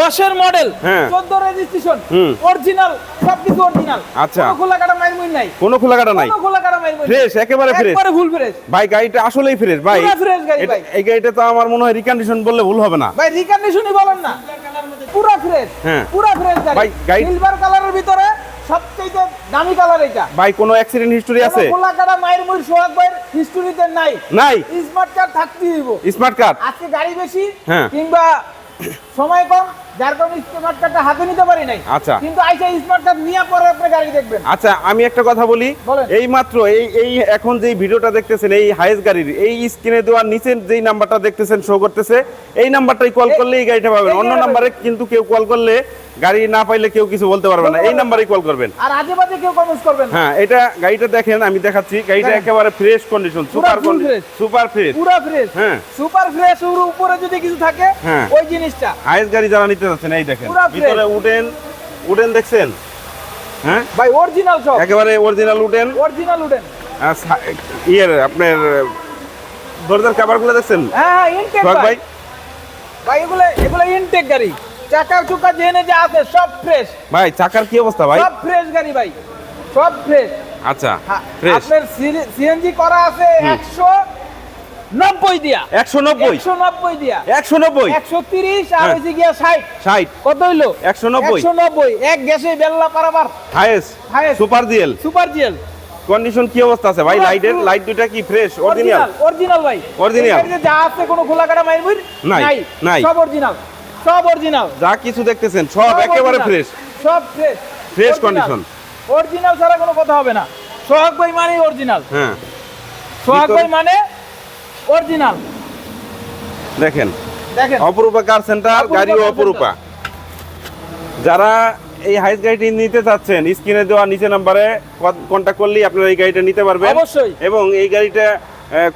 দশের মডেল হ্যাঁ। চোদ্দ রেজিস্ট্রেশন অরিজিনাল সবকিছু অরিজিনাল আচ্ছা। কোনো খোলা কাটা মাইরমুই নাই। কোনো খোলা কাটা নাই। কোনো খোলা কাটা মাইরমুই Fresh, একেবারে fresh। একবারে ফুল ফ্রেশ ভাই গাড়িটা আসলেই ফ্রেশ ভাই। fresh গাড়ি ভাই। এই গাড়িটা তো আমার মনে হয় রিকন্ডিশন বললে ভুল হবে না। ভাই রিকন্ডিশনই বলেন না। পুরো ফ্রেশ হ্যাঁ। পুরো ফ্রেশ গাড়ি। সিলভার কালারের ভিতরে সবচেয়ে দামি কালার এটা। ভাই কোনো অ্যাক্সিডেন্ট হিস্টোরি আছে কোনো খোলা কাটা মায়ের মুই সোহাগ ভাইয়ের হিস্টোরিতে নাই। নাই। স্মার্ট কার্ড থাকতে দিব স্মার্ট কার্ড আজকে গাড়ি বেশি হ্যাঁ। কিংবা সময় কম যার কারণে স্মার্ট কার্ডটা হাতে নিতে পারি নাই। আচ্ছা। কিন্তু আইসা স্মার্ট কার্ড নিয়ে পরে আপনি গাড়ি দেখবেন। আচ্ছা আমি একটা কথা বলি। এই মাত্র এই এই এখন যেই ভিডিওটা দেখতেছেন এই হাইস গাড়ির এই স্ক্রিনে দেওয়ার নিচে যেই নাম্বারটা দেখতেছেন শো করতেছে এই নাম্বারটাই কল করলে এই গাড়িটা পাবেন। অন্য নাম্বারে কিন্তু কেউ কল করলে গাড়ি না পাইলে কেউ কিছু বলতে পারবে না। এই নাম্বারেই কল করবেন। আর আজে বাজে কেউ কমেন্ট করবেন হ্যাঁ এটা গাড়িটা দেখেন আমি দেখাচ্ছি। গাড়িটা একেবারে fresh condition super fresh। Super fresh পুরো ফ্রেশ হ্যাঁ। সুপার ফ্রেশ ওর উপরে যদি কিছু থাকে হ্যাঁ। ওই জিনিসটা। হাইস গাড়ি যারা নিতে যাচ্ছেন এই দেখেন। ভিতরে উডেন উডেন দেখছেন? হ্যাঁ? ভাই অরিজিনাল সব। একেবারে অরিজিনাল উডেন অরিজিনাল উডেন ইয়ের আপনার দরজার কাভারগুলো দেখছেন? হ্যাঁ হ্যাঁ ইনটেক ভাই। ভাই। এগুলো এগুলো ইনটেক গাড়ি। চাকা চুকা জেনে যা আছে সব ফ্রেশ ভাই চাকার কি অবস্থা ভাই? সব ফ্রেশ গাড়ি ভাই সব ফ্রেশ আচ্ছা ফ্রেশ আপনার সিএনজি করা আছে একশো নব্বই দিয়া। একশো নব্বই? একশো নব্বই দিয়া। একশো নব্বই? একশো তিরিশ আর হ্যাঁ। গিয়া কত হইল? একশো নব্বই। একশো নব্বই। এক গ্যাসে বেল্লা পারাবার highest. Super GL. Super GL. Condition কি অবস্থা আছে ভাই? লাইটের লাইট দুইটা কি ফ্রেশ অরিজিনাল অরিজিনাল ভাই। গাড়িতে যা আছে কোনো খোলা কাটা মাইরবুর নাই, নাই। সব অরিজিনাল সব অরিজিনাল। যা কিছু দেখতেছেন সব একেবারে ফ্রেশ সব ফ্রেশ Fresh condition। অরিজিনাল ছাড়া কোনো কথা হবে না। সোহাগ ভাই মানে অরিজিনাল হ্যাঁ। সোহাগ ভাই মানে অরিজিনাল দেখেন। দেখেন। অপরূপা কার সেন্টার গাড়িও অপরূপা। যারা এই হাইস গাড়িটি নিতে চাচ্ছেন স্ক্রিনে দেওয়া নিচে নাম্বারে কন্ট্যাক্ট করলেই আপনারা এই গাড়িটা নিতে পারবেন। অবশ্যই। এবং এই গাড়িটা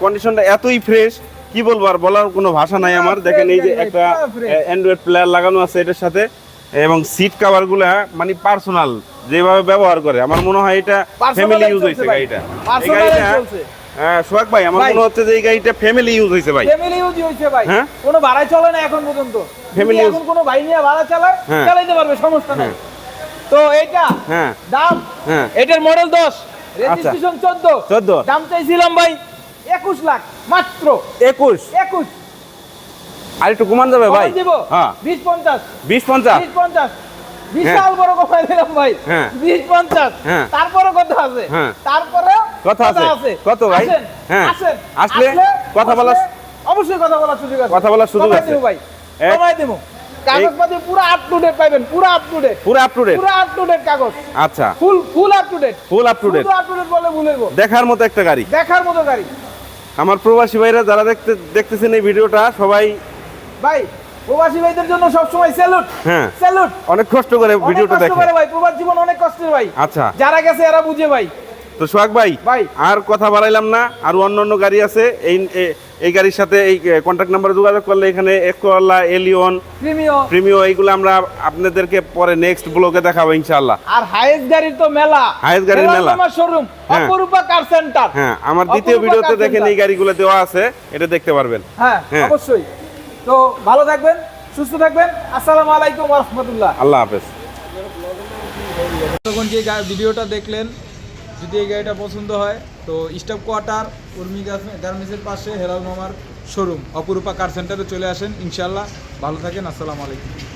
কন্ডিশনটা এতই ফ্রেশ কি বলব আর বলার কোনো ভাষা নাই আমার। দেখেন এই যে একটা অ্যান্ড্রয়েড প্লেয়ার লাগানো আছে এটার সাথে এবং সিট কাভারগুলা মানে পার্সোনাল যেভাবে ব্যবহার করে। আমার মনে হয় এটা ফ্যামিলি ইউজ হয়েছে গাড়িটা। এই গাড়িটা হ্যাঁ, সোহাগ ভাই আমার মনে হচ্ছে যে এই গাড়িটা ফ্যামিলি ইউজ হয়েছে ভাই। ফ্যামিলি ইউজ হয়েছে ভাই। হ্যাঁ? কোনো ভাড়ায় চলে না এখন পর্যন্ত। Use- এখন কোনো ভাই নিয়ে ভাড়া চালায় হ্যাঁ। চালাইতে পারবে সমস্যা নেই। তো এইটা হ্যাঁ। দাম? হ্যাঁ। এটার মডেল দশ। রেজিস্ট্রেশন চোদ্দ। 14 দাম চাইছিলাম ভাই। একুশ লাখ মাত্র। একুশ? একুশ। আর একটু কমান যাবে ভাই? হ্যাঁ। বিশ পঞ্চাশ। বিশ পঞ্চাশ? বিশ পঞ্চাশ। বিশাল বড় দিলাম ভাই। হ্যাঁ। বিশ পঞ্চাশ। হ্যাঁ। তারপরে কথা আছে। হ্যাঁ। তারপরে কথা আছে। কত ভাই? হ্যাঁ। আসলে কথা অবশ্যই কথা বলার সুযোগ আছে। কথা বলার সুযোগ আছে। ভাই। কমাই দেবো। কাগজপাতি পুরো আপ টু ডেট পাইবেন পুরো আপ টু ডেট পুরো আপ টু ডেট পুরো আপ টু ডেট কাগজ। আচ্ছা। Full full up to date full up to date up to date বলে ভুলবো দেখার মতো একটা গাড়ি। দেখার মতো গাড়ি। আমার প্রবাসী ভাইরা যারা দেখতে দেখতেছেন এই ভিডিওটা সবাই ভাই প্রবাসী ভাইদের জন্য সব সময় স্যালুট। হ্যাঁ। স্যালুট। অনেক কষ্ট করে ভিডিওটা দেখে ভাই প্রবাস জীবন অনেক কষ্টের ভাই। আচ্ছা। যারা গেছে এরা বুঝে ভাই। তো সোহাগ ভাই ভাই। আর কথা বাড়াইলাম না আর অন্য অন্য গাড়ি আছে এই এই গাড়ির সাথে এই কন্ট্যাক্ট নাম্বারে যোগাযোগ করলে এখানে এক্সকোয়ালা এলিয়ন প্রিমিয় প্রিমিও এইগুলো আমরা আপনাদেরকে পরে নেক্সট ব্লগে দেখাবো ইনশাআল্লাহ। আর হাইয়েস্ট গাড়ির তো মেলা। Highest গাড়ির মেলা। আমার শোরুম হ্যাঁ। অপরূপা কার সেন্টার হ্যাঁ আমার দ্বিতীয় ভিডিওতে দেখেন এই গাড়িগুলো দেওয়া আছে এটা দেখতে পারবেন। হ্যাঁ হ্যাঁ। অবশ্যই। তো ভালো থাকবেন সুস্থ থাকবেন। আসসালামু আলাইকুম ওয়া রাহমাতুল্লাহ। আল্লাহ হাফেজ। তখন যে ভিডিওটা দেখলেন যদি এই গাড়িটা পছন্দ হয়, তো স্টাফ কোয়ার্টার, উর্মি গার্মেন্টসের পাশে হেরাল মামার শোরুম অপরূপা কার সেন্টারে চলে আসেন ইনশাল্লাহ ভালো থাকেন, আসসালামু আলাইকুম।